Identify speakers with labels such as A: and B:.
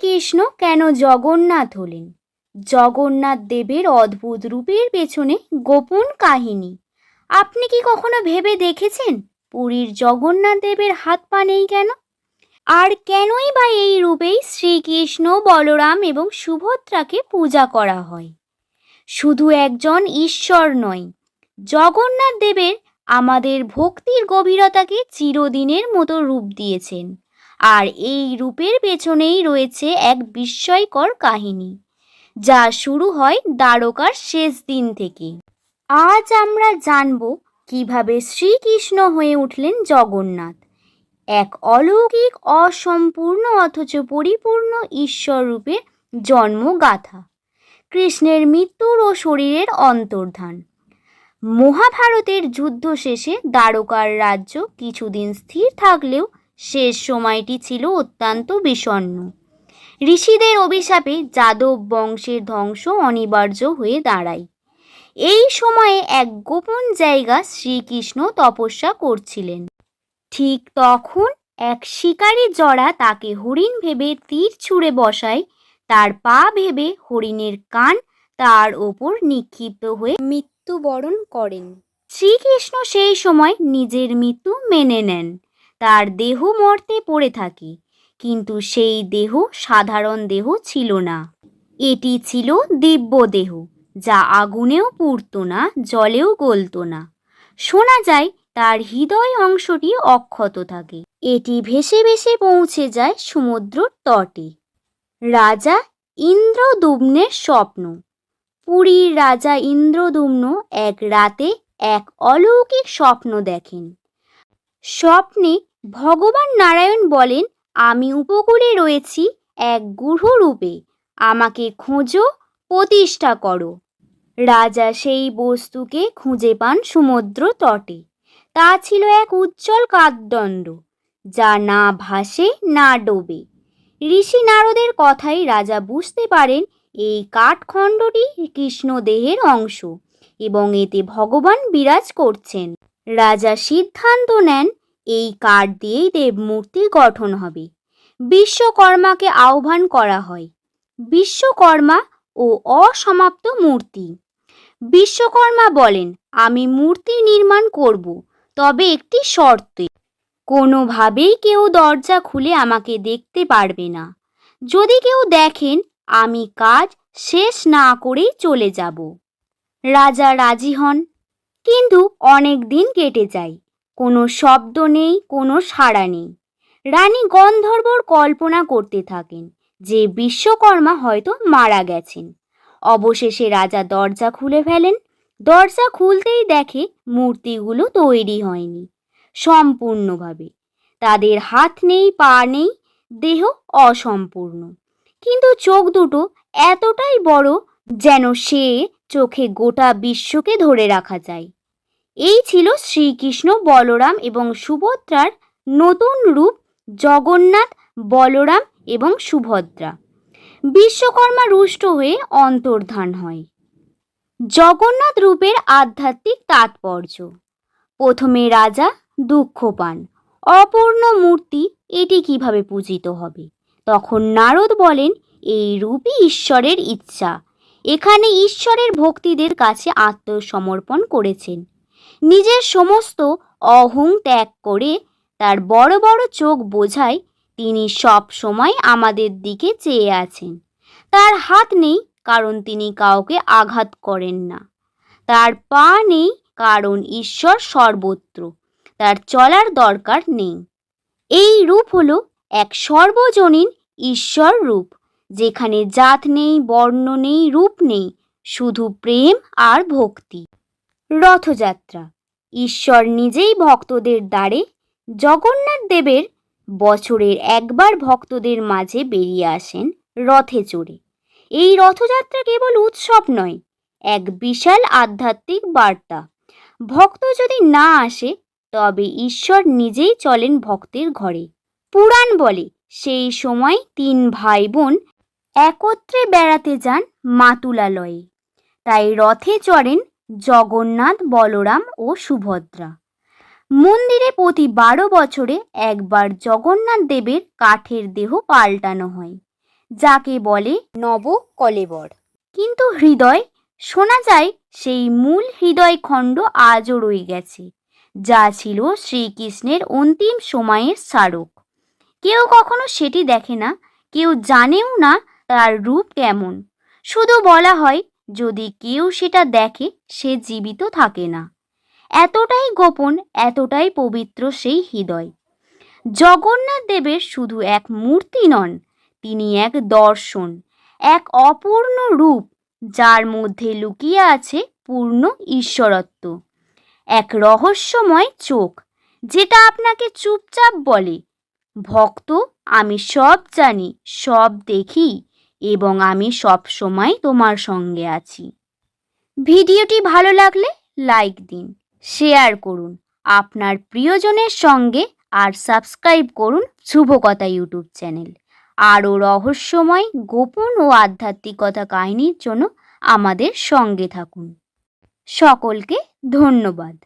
A: শ্রীকৃষ্ণ কেন জগন্নাথ হলেন? জগন্নাথ দেবের অদ্ভুত রূপের পেছনে গোপন কাহিনী। আপনি কি কখনো ভেবে দেখেছেন পুরীর জগন্নাথ দেবের হাত পা নেই কেন? আর কেনই বা এই রূপেই শ্রীকৃষ্ণ, বলরাম এবং সুভদ্রাকে পূজা করা হয়? শুধু একজন ঈশ্বর নয়, জগন্নাথ দেবের আমাদের ভক্তির গভীরতাকে চিরদিনের মতো রূপ দিয়েছেন। আর এই রূপের পেছনেই রয়েছে এক বিস্ময়কর কাহিনী, যা শুরু হয় দ্বারকার শেষ দিন থেকে। আজ আমরা জানব কীভাবে শ্রীকৃষ্ণ হয়ে উঠলেন জগন্নাথ। এক অলৌকিক, অসম্পূর্ণ, অথচ পরিপূর্ণ ঈশ্বর রূপে জন্মগাথা কৃষ্ণের মৃত্যুর ও শরীরের অন্তর্ধান। মহাভারতের যুদ্ধ শেষে দ্বারকার রাজ্য কিছুদিন স্থির থাকলেও সময়টি ছিল অত্যন্ত বিষণ্ণ। ঋষিদের অভিশাপে যাদব বংশের ধ্বংস অনিবার্য হয়ে দাঁড়ায়। এই সময়ে এক গোপন জায়গা শ্রীকৃষ্ণ তপস্যা করছিলেন। ঠিক তখন এক শিকারী জড়া তাকে হরিণ ভেবে তীর ছুঁড়ে বসায়। তার পা ভেবে হরিণের কান তার ওপর নিক্ষিপ্ত হয়ে মৃত্যুবরণ করেন। শ্রীকৃষ্ণ সেই সময় নিজের মৃত্যু মেনে নেন। তার দেহ মর্তে পড়ে থাকে, কিন্তু সেই দেহ সাধারণ দেহ ছিল না। এটি ছিল দিব্য দেহ, যা আগুনেও পুড়ত না, জলেও গলত না। শোনা যায়, তার হৃদয় অংশটি অক্ষত থাকে। এটি ভেসে ভেসে পৌঁছে যায় সমুদ্রর তটে। রাজা ইন্দ্রদুম্নের স্বপ্ন। পুরীর রাজা ইন্দ্রদুম্ন এক রাতে এক অলৌকিক স্বপ্ন দেখেন। স্বপ্নে ভগবান নারায়ণ বলেন, আমি উপকূলে রয়েছি এক রূপে আমাকে খোঁজো, প্রতিষ্ঠা করো। রাজা সেই বস্তুকে খুঁজে পান সমুদ্র তটে। তা ছিল এক উজ্জ্বল কাঠদণ্ড, যা না ভাসে, না ডোবে। ঋষি নারদের কথাই রাজা বুঝতে পারেন, এই কাঠখণ্ডটি কৃষ্ণদেহের অংশ এবং এতে ভগবান বিরাজ করছেন। রাজা সিদ্ধান্ত নেন এই কাঠ দিয়েই দেবমূর্তি গঠন হবে। বিশ্বকর্মাকে আহ্বান করা হয়। বিশ্বকর্মা ও অসমাপ্ত মূর্তি। বিশ্বকর্মা বলেন, আমি মূর্তি নির্মাণ করব, তবে একটি শর্তে। কোনোভাবেই কেউ দরজা খুলে আমাকে দেখতে পারবে না। যদি কেউ দেখেন, আমি কাজ শেষ না করেই চলে যাব রাজা রাজি হন। কিন্তু অনেক দিন কেটে যায়। কোনো শব্দ নেই, কোনো সাড়া নেই। রানী গন্ধর্বর কল্পনা করতে থাকেন যে বিশ্বকর্মা হয়তো মারা গেছেন। অবশেষে রাজা দরজা খুলে ফেলেন। দরজা খুলতেই দেখে মূর্তিগুলো তৈরি হয়নি সম্পূর্ণভাবে। তাদের হাত নেই, পা নেই, দেহ অসম্পূর্ণ। কিন্তু চোখ দুটো এতটাই বড় যেন সে চোখে গোটা বিশ্বকে ধরে রাখা যায়। এই ছিল শ্রীকৃষ্ণ বলরাম এবং সুভদ্রার নতুন রূপ জগন্নাথ, বলরাম এবং সুভদ্রা। বিশ্বকর্মা রুষ্ট হয়ে অন্তর্ধান হয়। জগন্নাথ রূপের আধ্যাত্মিক তাৎপর্য। প্রথমে রাজা দুঃখ পান। অপূর্ণ মূর্তি এটি কীভাবে পূজিত হবে? তখন নারদ বলেন, এই রূপই ঈশ্বরের ইচ্ছা। এখানে ঈশ্বরের ভক্তিদের কাছে আত্মসমর্পণ করেছেন। নিজের সমস্ত অহং ত্যাগ করে তার বড় বড় চোখ বোঝায় তিনি সব সময় আমাদের দিকে চেয়ে আছেন। তার হাত নেই, কারণ তিনি কাউকে আঘাত করেন না। তার পা নেই, কারণ ঈশ্বর সর্বত্র। তার চলার দরকার নেই। এই রূপ হলো এক সর্বজনীন ঈশ্বর রূপ, যেখানে জাত নেই, বর্ণ নেই, রূপ নেই, শুধু প্রেম আর ভক্তি। রথযাত্রা। ঈশ্বর নিজেই ভক্তদের দ্বারে জগন্নাথ দেবের বছরের একবার ভক্তদের মাঝে বেরিয়ে আসেন রথে চড়ে। এই রথযাত্রা কেবল উৎসব নয়, এক বিশাল আধ্যাত্মিক বার্তা। ভক্ত যদি না আসে, তবে ঈশ্বর নিজেই চলেন ভক্তের ঘরে। পুরাণ বলে, সেই সময় তিন ভাই বোন একত্রে বেড়াতে যান মাতুলালয়ে। তাই রথে চড়েন জগন্নাথ, বলরাম ও সুভদ্রা। মন্দিরে প্রতি বারো বছরে একবার জগন্নাথ দেবের কাঠের দেহ পাল্টানো হয়, যাকে বলে নব কলেবর কিন্তু হৃদয়, শোনা যায় সেই মূল হৃদয় খণ্ড আজও রয়ে গেছে, যা ছিল শ্রীকৃষ্ণের অন্তিম সময়ের স্মারক। কেউ কখনো সেটি দেখে না, কেউ জানেও না তার রূপ কেমন। শুধু বলা হয় যদি কেউ সেটা দেখে, সে জীবিত থাকে না। এতটাই গোপন, এতটাই পবিত্র সেই হৃদয়। জগন্নাথ দেবের শুধু এক মূর্তি নন, তিনি এক দর্শন, এক অপূর্ণ রূপ, যার মধ্যে লুকিয়ে আছে পূর্ণ ঈশ্বরত্ব। এক রহস্যময় চোখ, যেটা আপনাকে চুপচাপ বলে, ভক্ত, আমি সব জানি, সব দেখি। এবং আমি সব সময় তোমার সঙ্গে আছি। ভিডিওটি ভালো লাগলে লাইক দিন, শেয়ার করুন, আপনার প্রিয়জনের সঙ্গে আর সাবস্ক্রাইব করুন শুভকথা ইউটিউব চ্যানেল। আরও রহস্যময়, গোপন ও আধ্যাত্মিকতা কাহিনীর জন্য আমাদের সঙ্গে থাকুন। সকলকে ধন্যবাদ।